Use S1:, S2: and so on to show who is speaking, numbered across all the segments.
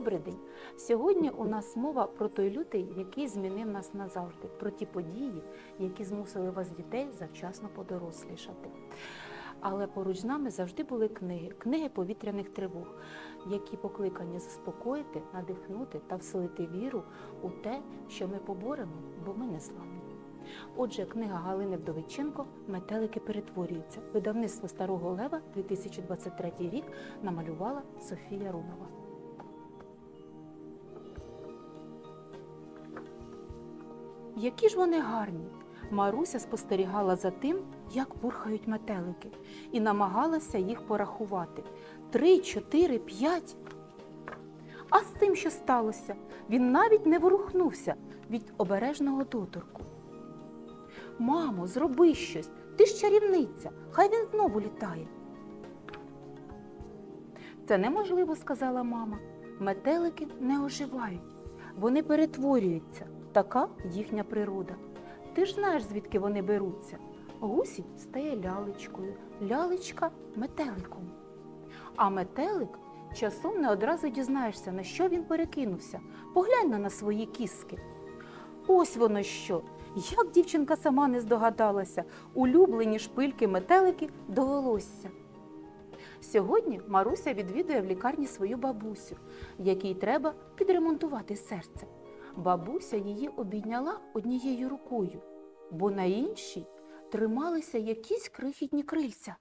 S1: Добрий день. Сьогодні у нас мова про той лютий, який змінив нас назавжди, про ті події, які змусили вас дітей завчасно подорослішати. Але поруч з нами завжди були книги, книги повітряних тривог, які покликані заспокоїти, надихнути та вселити віру у те, що ми поборемо, бо ми не славні. Отже, книга Галини Вдовиченко Метелики перетворюються. Видавництво Старого Лева 2023 рік намалювала Софія Рунова. Які ж вони гарні! Маруся спостерігала за тим, як пурхають метелики, і намагалася їх порахувати. Три, чотири, п'ять. А з тим, що сталося, він навіть не ворухнувся від обережного доторку. Мамо, зроби щось, ти ж чарівниця, хай він знову літає. Це неможливо, сказала мама. Метелики не оживають, вони перетворюються. Така їхня природа. Ти ж знаєш, звідки вони беруться. Гусінь стає лялечкою, лялечка метеликом. А метелик часом не одразу дізнаєшся, на що він перекинувся. Поглянь на свої кіски. Ось воно що. Як дівчинка сама не здогадалася, улюблені шпильки метелики до волосся. Сьогодні Маруся відвідує в лікарні свою бабусю, якій треба підремонтувати серце. Бабуся її обійняла однією рукою, бо на іншій трималися якісь крихітні крильця.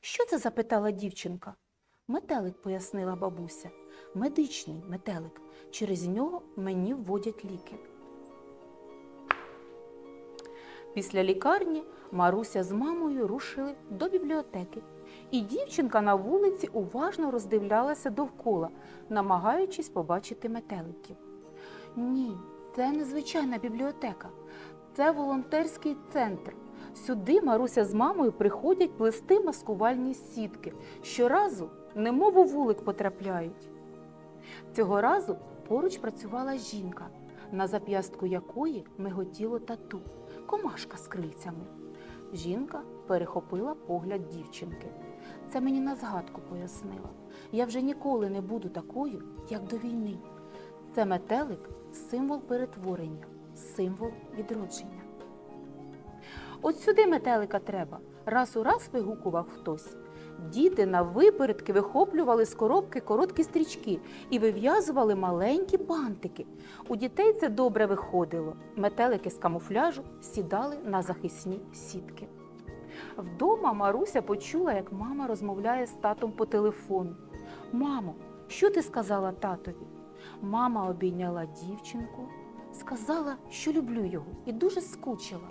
S1: Що це? запитала дівчинка. Метелик, пояснила бабуся. Медичний метелик. Через нього мені вводять ліки. Після лікарні Маруся з мамою рушили до бібліотеки, і дівчинка на вулиці уважно роздивлялася довкола, намагаючись побачити метеликів. Ні, це не звичайна бібліотека, це волонтерський центр. Сюди Маруся з мамою приходять плести маскувальні сітки. Щоразу, немов у вулик потрапляють. Цього разу поруч працювала жінка, на зап'ястку якої миготіло тату, комашка з крильцями. Жінка перехопила погляд дівчинки. Це мені на згадку пояснила. Я вже ніколи не буду такою, як до війни. Це метелик символ перетворення, символ відродження. От сюди метелика треба. Раз у раз вигукував хтось. Діти на випередки вихоплювали з коробки короткі стрічки і вив'язували маленькі бантики. У дітей це добре виходило. Метелики з камуфляжу сідали на захисні сітки. Вдома Маруся почула, як мама розмовляє з татом по телефону. Мамо, що ти сказала татові? Мама обійняла дівчинку, сказала, що люблю його, і дуже скучила.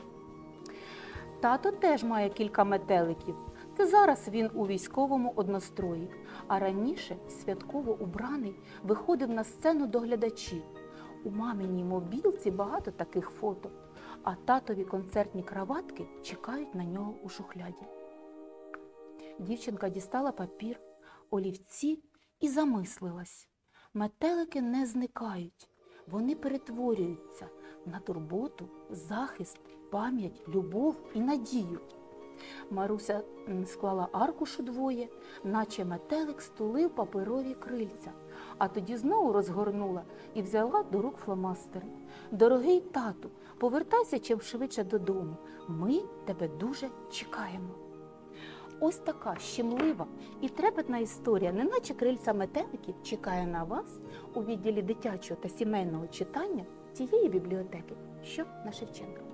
S1: Тато теж має кілька метеликів. Це зараз він у військовому однострої, а раніше святково убраний виходив на сцену до глядачів. У маминій мобілці багато таких фото, а татові концертні краватки чекають на нього у шухляді. Дівчинка дістала папір, олівці і замислилась. Метелики не зникають, вони перетворюються на турботу, захист, пам'ять, любов і надію. Маруся склала аркуш удвоє, наче метелик стулив паперові крильця, а тоді знову розгорнула і взяла до рук фломастери. Дорогий тату, повертайся чим швидше додому. Ми тебе дуже чекаємо. Ось така щемлива і трепетна історія, неначе крильця метеликів, чекає на вас у відділі дитячого та сімейного читання цієї бібліотеки, що на Шевченка.